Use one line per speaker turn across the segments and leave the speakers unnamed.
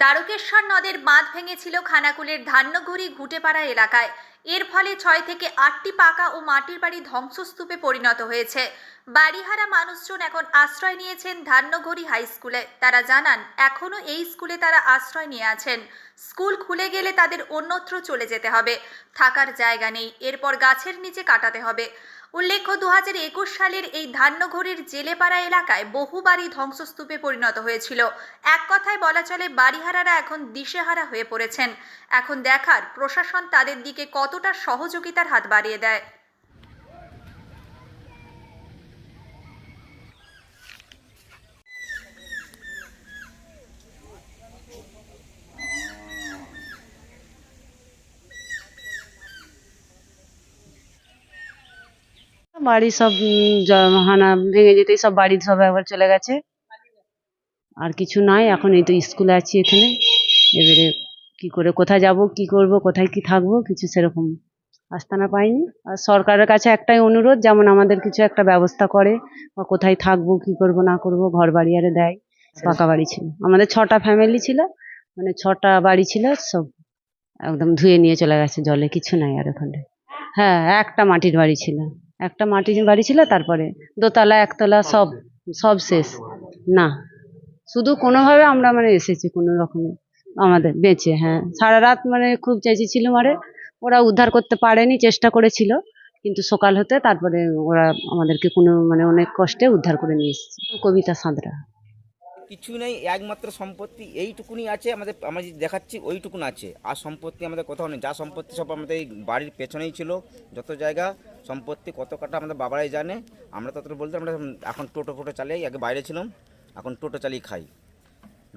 দ্বারকেশ্বর নদের বাঁধ ভেঙেছিল খানাকুলের ধান্যঘড়ি ঘুটেপাড়া এলাকায়। এর ফলে ছয় থেকে আটটি পাকা ও মাটির বাড়ি ধ্বংসস্তূপে পরিণত হয়েছে। বাড়িহারা মানুষজন এখন আশ্রয় নিয়েছেন ধান্যঘড়ি হাই স্কুলে। তারা জানান এখনও এই স্কুলে তারা আশ্রয় নিয়ে আছেন। স্কুল খুলে গেলে তাদের অন্যত্র চলে যেতে হবে। থাকার জায়গা নেই। এরপর গাছের নিচে কাটাতে হবে। উল্লেখ্য দু হাজার একুশ সালের এই ধান্যঘড়ির জেলেপাড়া এলাকায় বহু বাড়ি ধ্বংসস্তূপে পরিণত হয়েছিল। এক কথায় বলা চলে, বাড়িহারারা এখন দিশেহারা হয়ে পড়েছেন। এখন দেখার প্রশাসন তাদের দিকে কতটা সহযোগিতার হাত বাড়িয়ে দেয়।
বাড়ি সব হানা ভেঙে যেতেই সব বাড়ি সব একবার চলে গেছে। আর কিছু নাই, এখন এই তো স্কুলে আছি এখানে। এবারে কি করে, কোথায় যাব, কি করব, কোথায় কি থাকব, কিছু সেরকম আস্তানা পাইনি। আর সরকারের কাছে একটাই অনুরোধ, যেমন আমাদের কিছু একটা ব্যবস্থা করে, বা কোথায় থাকব, কি করব, না করব, ঘর বাড়ি আরে দেয়, পাকা বাড়ি ছিল। আমাদের ছটা ফ্যামিলি ছিল মানে ছটা বাড়ি ছিল, সব একদম ধুয়ে নিয়ে চলে গেছে জলে, কিছু নাই আর ওখানে। হ্যাঁ একটা মাটির বাড়ি ছিল। একটা মাটির বাড়ি ছিল তারপরে। দোতলা একতলা সব সব শেষ। না। শুধু কোনোভাবে আমরা মানে এসেছি কোনো রকমে আমাদের বেঁচে হ্যাঁ। সারা রাত মানে খুব চেঁচিয়েছিল মারে। ওরা উদ্ধার করতে পারেনি চেষ্টা করেছিল। কিন্তু সকাল হতে তারপরে ওরা আমাদেরকে কোনো মানে অনেক কষ্টে উদ্ধার করে নিয়ে এসেছে। কবিতা সাঁতরা।
কিছু নেই, একমাত্র সম্পত্তি এইটুকুনি আছে, আমাদের আমরা দেখাচ্ছি ওইটুকুন আছে। আর সম্পত্তি আমাদের কোথাও নেই। যা সম্পত্তি সব আমাদের এই বাড়ির পেছনেই ছিল। যত জায়গা সম্পত্তি, কত কাটা আমাদের বাবারাই জানে। আমরা ততটা বলতে আমরা এখন টোটো ফোটো চালিয়ে আগে বাইরে ছিলাম, এখন টোটো চালিয়ে খাই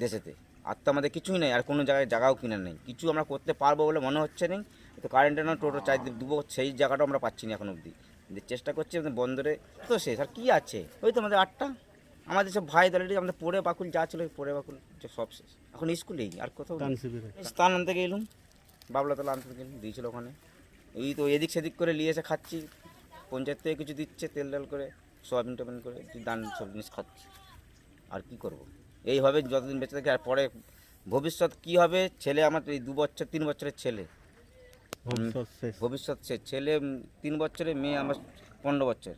দেশেতে। আর তো আমাদের কিছুই নেই, আর কোনো জায়গায় জায়গাও কিনে নেই। কিছু আমরা করতে পারব বলে মনে হচ্ছে নেই। তো কারেন্টের না টোটো চাই, দেবো সেই জায়গাটাও আমরা পাচ্ছি না এখন অবধি। চেষ্টা করছি বন্দরে, তো শেষ। আর কী আছে? ওই তো আমাদের আটটা। আমাদের সব ভাই দলেরই আমাদের পড়ে বাকুল যা ছিল ওই পড়ে বাকুল সব শেষ। এখন স্কুলেই আর কোথাও স্থান আনতে গেলুম বাবলাতলা আনতে গেলুম দিয়েছিল ওখানে। এই তো এদিক সেদিক করে নিয়ে এসে খাচ্ছি। পঞ্চায়েত থেকে কিছু দিচ্ছে তেল ডাল করে সোয়াবিন টোবিন করে দান সব জিনিস খাচ্ছি। আর কি করব। এইভাবে যতদিন বেঁচে থাকি আর পরে ভবিষ্যৎ কি হবে? ছেলে আমার এই দু বছর তিন বছরের ছেলে। ভবিষ্যৎ সে ছেলে তিন বছরের মেয়ে আমার পনেরো বছর।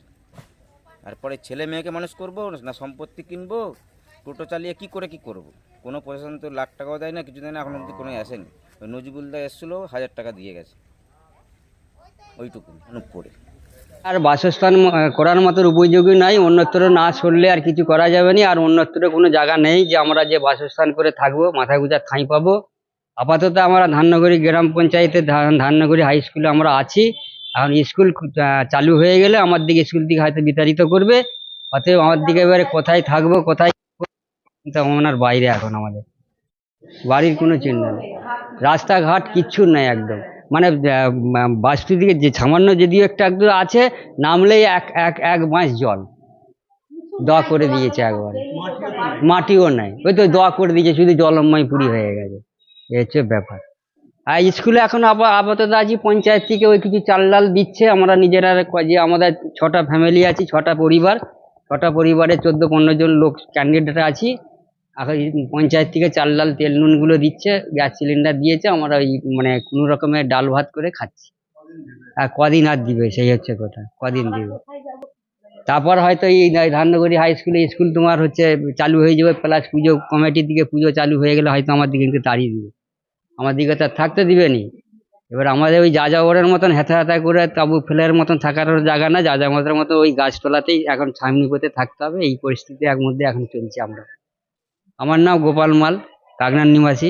আর পরে ছেলে মেয়েকে মানুষ করব না সম্পত্তি কিনবো, টোটো চালিয়ে কি করে কি করব। কোনো প্রশাসন তো লাখ টাকাও দেয় না কিছু দেয় না এখন অব্দি কোনো আসেনি। ওই নজিবুলদা এসেছিল, হাজার টাকা দিয়ে গেছে। ওইটুকু পড়ে
আর বাসস্থান করার মতো উপযোগী নাই, অন্যত্র না সরলে আর কিছু করা যাবে না, আর অন্যত্র কোনো জায়গা নেই যে আমরা যে বাসস্থান করে থাকব, মাথা গুঁজার ঠাঁই পাবো। আপাতত আমরা ধান্যগড়ি গ্রাম পঞ্চায়েতের ধান ধান্যগড়ি হাই স্কুলে আমরা আছি। এখন স্কুল চালু হয়ে গেলে আমার দিকে স্কুল দিকে হয়তো বিতাড়িত করবে। অতএব আমার দিকে এবারে কোথায় থাকব, কোথায় চিন্তা ভাবনার বাইরে এখন আমাদের। বাড়ির কোনো চিহ্ন নেই। রাস্তাঘাট কিচ্ছু নেই একদম। মানে বাসটি দিকে যে সামান্য যদিও একটা একদম আছে, নামলেই এক এক এক মাস জল। দোয়া করে দিয়েছে একবারে। মাটিও নাই। ওই তো দোয়া করে দিয়েছে, শুধু জলময় পুরি হয়ে গেছে। এ হচ্ছে ব্যাপার। আর স্কুলে এখন আপ- আপাতত আছি, পঞ্চায়েত থেকে ওই কিছু চাল ডাল দিচ্ছে, আমরা নিজেরা যে আমাদের ছটা ফ্যামিলি আছি, ছটা পরিবার। ছটা পরিবারে চোদ্দ পনেরো জন লোক ক্যান্ডিডেট আছি। এখন পঞ্চায়েত থেকে চাল ডাল, তেল নুনগুলো দিচ্ছে, গ্যাস সিলিন্ডার দিয়েছে, আমরা ওই মানে কোনো রকমের ডাল ভাত করে খাচ্ছি। আর কদিন আর দিবে, সেই হচ্ছে কথা, কদিন দিবে। তারপর হয়তো এই ধান্যগড়ি হাই স্কুলে স্কুল তোমার হচ্ছে চালু হয়ে যাবে প্লাস পুজো কমিটির দিকে পুজো চালু হয়ে গেলে হয়তো আমার দিকে তাড়িয়ে দিবে। আমার দিকে তো আর থাকতে দিবে নি। এবার আমাদের ওই যা মতন হেথা হেথা করে তাবু ফেলের মতন থাকার জায়গা না যা মতো ওই গাছতলাতেই এখন ছামনি পেতে থাকতে হবে, এই পরিস্থিতি এক মধ্যে এখন চলছে আমরা। আমার নাম গোপাল মাল কাগনার নিবাসী।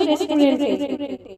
রেস্টুরেন্টে